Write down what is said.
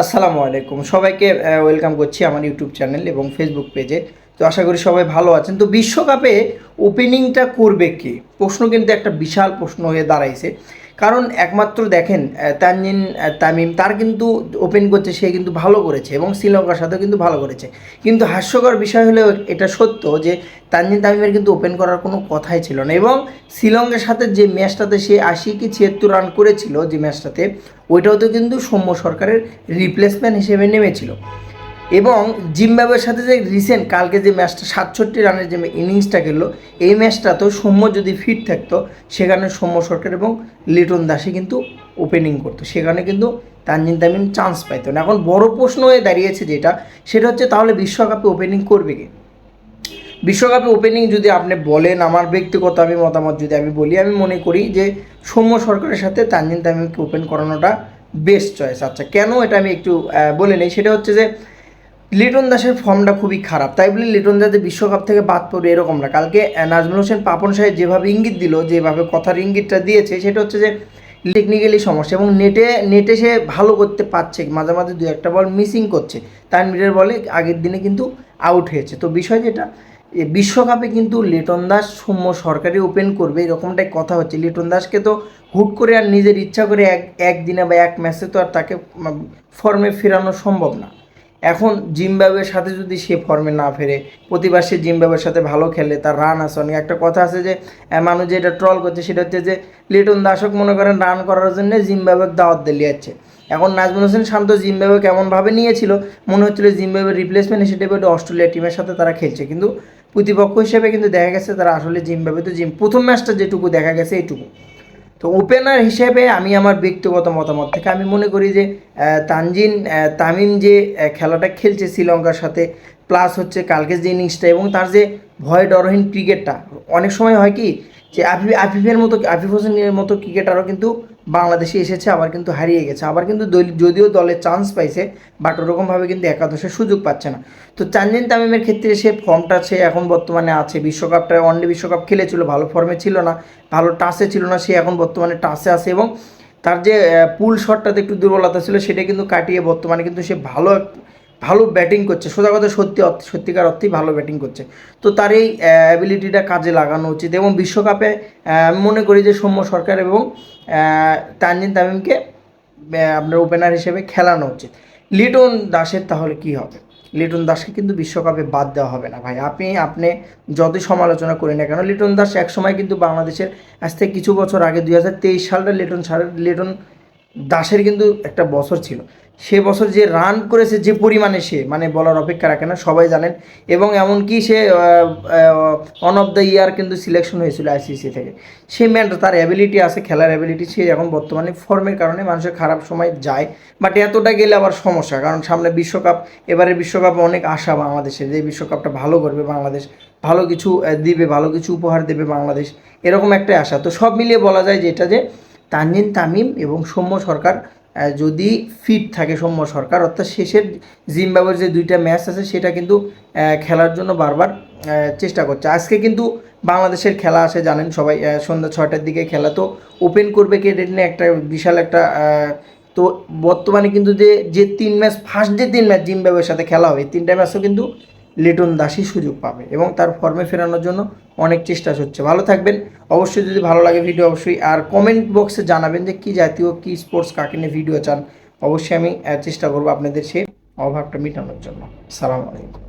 আসসালামু আলাইকুম। সবাইকে ওয়েলকাম করছি আমার ইউটিউব চ্যানেল এবং ফেসবুক পেজে তো আশা করি সবাই ভালো আছেন। তো বিশ্বকাপে ওপেনিংটা করবে কে? প্রশ্ন কিন্তু একটা বিশাল প্রশ্ন হয়ে দাঁড়াইছে। কারণ একমাত্র দেখেন তানজিন তামিম, তার কিন্তু ওপেন করছে, সে কিন্তু ভালো করেছে এবং শ্রীলঙ্কার সাথেও কিন্তু ভালো করেছে। কিন্তু হাস্যকর বিষয় হলেও এটা সত্য যে তানজিন, তামিমের কিন্তু ওপেন করার কোনো কথাই ছিল না এবং শ্রীলঙ্কার সাথে যে ম্যাচটাতে সে আশি কি ছিয়াত্তর রান করেছিল যে ম্যাচটাতে, ওইটাও তো কিন্তু সৌম্য সরকারের রিপ্লেসমেন্ট হিসেবে নেমেছিল। এবং জিম্বাবুয়ের সাথে যে রিসেন্ট কালকে যে ম্যাচটা সাতষট্টি রানের যে ইনিংসটা খেললো, এই ম্যাচটা তো সৌম্য যদি ফিট থাকতো, সেখানে সৌম্য সরকার এবং লিটন দাসে কিন্তু ওপেনিং করতো। সেখানে কিন্তু তানজিন তামিম চান্স পাইতো না। এখন বড় প্রশ্ন হয়ে দাঁড়িয়েছে যেটা, সেটা হচ্ছে তাহলে বিশ্বকাপে ওপেনিং করবে কি? বিশ্বকাপে ওপেনিং যদি আপনি বলেন, আমার ব্যক্তিগত আমি মতামত যদি আমি বলি, আমি মনে করি যে সৌম্য সরকারের সাথে তানজিন তামিমকে ওপেন করানোটা বেস্ট চয়েস আচ্ছা কেন এটা আমি একটু বলে নিই? সেটা হচ্ছে যে লিটন দাসের ফর্মটা খুবই খারাপ। তাই বলে লিটন দাস যে বিশ্বকাপ থেকে বাদ পড়বে এরকম না। কালকে নাজমুল হোসেন পাপন সাহেব যেভাবে ইঙ্গিত দিল, যেভাবে কথার ইঙ্গিতটা দিয়েছে, সেটা হচ্ছে যে টেকনিক্যালি সমস্যা এবং নেটে নেটে সে ভালো করতে পারছে, মাঝে মাঝে দু একটা বল মিসিং করছে। তানভীরের বলে আগের দিনে কিন্তু আউট হয়েছে। তো বিষয় যেটা বিশ্বকাপে কিন্তু লিটন দাস সৌম্য সরকারি ওপেন করবে, এরকমটাই কথা হচ্ছে। লিটন দাসকে তো হুট করে আর নিজের ইচ্ছা করে এক, একদিনে বা এক ম্যাচে তো আর তাকে ফর্মে ফেরানো সম্ভব না। এখন জিম্বাবুয়ের সাথে যদি সে ফর্মে না ফেরে, প্রতিবার সে জিম্বাবুয়ের সাথে ভালো খেলে, তার রান আসে অনেক একটা কথা আছে যে মানুষ যেটা ট্রল করছে, সেটা হচ্ছে যে, লিটন দাসক মনে করেন রান করার জন্য জিম্বাবুয়ের দাওয়াত দিলে যাচ্ছে। এখন নাজমুল হোসেন শান্ত জিম্বাবুয়ে কেমনভাবে নিয়েছিল, মনে হচ্ছিল জিম্বাবুয়ের রিপ্লেসমেন্ট হিসেবে এটা অস্ট্রেলিয়া টিমের সাথে তারা খেলছে। কিন্তু প্রতিপক্ষ হিসেবে কিন্তু দেখা গেছে তারা আসলে জিম্বাবুয়ে তো জিম প্রথম ম্যাচটা যেটুকু দেখা গেছে, এইটুকু। তো ওপেনার হিসেবে আমি আমার ব্যক্তিগত মতামত থেকে আমি মনে করি যে তানজিন তামিম যে খেলাটা খেলছে শ্রীলঙ্কার সাথে প্লাস হচ্ছে কালকে যে ইনিংসটা এবং তার যে ভয় ডরহীন ক্রিকেটটা অনেক সময় হয় কি যে আফিফ আফিফের মতো, আফিফ হোসেনের মতো ক্রিকেটারও কিন্তু বাংলাদেশে এসেছে, আবার কিন্তু হারিয়ে গেছে। আবার কিন্তু যদিও দলে চান্স পাইছে বাট ওরকমভাবে কিন্তু একাদশের সুযোগ পাচ্ছে না। তো তানজিন তামিমের ক্ষেত্রে সে ফর্মটা সে এখন বর্তমানে আছে। বিশ্বকাপটা ওয়ানডে বিশ্বকাপ খেলেছিল, ভালো ফর্মে ছিল না, ভালো টাসে ছিল না, সে এখন বর্তমানে টাসে আছে এবং তার যে পুল শটটাতে একটু দুর্বলতা ছিল, সেটা কিন্তু কাটিয়ে বর্তমানে কিন্তু সে ভালো ভালো ব্যাটিং করছে। সোজা কথা সত্যি সত্যিকার অর্থেই ভালো ব্যাটিং করছে। তো তার এই অ্যাবিলিটিটা কাজে লাগানো উচিত এবং বিশ্বকাপে আমি মনে করি যে সৌম্য সরকার এবং তানজিন তামিমকে আপনার ওপেনার হিসেবে খেলানো উচিত। লিটন দাসের তাহলে কি হবে? লিটন দাসকে কিন্তু বিশ্বকাপে বাদ দেওয়া হবে না ভাই। আপনি আপনি যতই সমালোচনা করি না কেন, লিটন দাস একসময় কিন্তু বাংলাদেশের, আজ থেকে কিছু বছর আগে দুই হাজার তেইশ সালটা লিটন সারের লিটন দাসের কিন্তু একটা বছর ছিল। সে বছর যে রান করেছে যে পরিমাণে সে মানে বলার অপেক্ষা রাখে না, সবাই জানেন। এবং এমনকি সে ওয়ান অফ দ্য ইয়ার কিন্তু সিলেকশন হয়েছিল আইসিসি থেকে। সে ম্যান তার অ্যাবিলিটি আছে, খেলার অ্যাবিলিটি সে এখন বর্তমানে ফর্মের কারণে মানুষের খারাপ সময় যায়। বাট এতটা গেলে আবার সমস্যা, কারণ সামনে বিশ্বকাপ, এবারে বিশ্বকাপে অনেক আশা বাংলাদেশের, যে বিশ্বকাপটা ভালো করবে বাংলাদেশ, ভালো কিছু দিবে, ভালো কিছু উপহার দেবে বাংলাদেশ, এরকম একটা আশা। তো সব মিলিয়ে বলা যায় যেটা যে তানজিন তামিম এবং সৌম্য সরকার যদি ফিট থাকে সৌম্য সরকার, অর্থাৎ শেষের জিম্বাবুয়ের যে দুইটা ম্যাচ আছে, সেটা কিন্তু খেলার জন্য বারবার চেষ্টা করছে। আজকে কিন্তু বাংলাদেশের খেলা আছে, জানেন সবাই সন্ধ্যা ছয়টার দিকে খেলা, তো ওপেন করবে কে নিয়ে একটা বিশাল একটা তো বর্তমানে কিন্তু যে যে তিন ম্যাচ ফার্স্ট যে তিন ম্যাচ জিম্বাবুয়ের সাথে খেলা হবে তিনটা ম্যাচও কিন্তু লিটন দাসই সুযোগ পাবে এবং তার ফর্মে ফেরানোর জন্য অনেক চেষ্টা হচ্ছে। ভালো থাকবেন। অবশ্যই যদি ভালো লাগে ভিডিও অবশ্যই আর কমেন্ট বক্সে জানাবেন যে কী জাতীয়, কী স্পোর্টস কাকে নিয়ে ভিডিও চান। অবশ্যই আমি চেষ্টা করব আপনাদের সেই অভাবটা মেটানোর জন্য। সালাম আলাইকুম।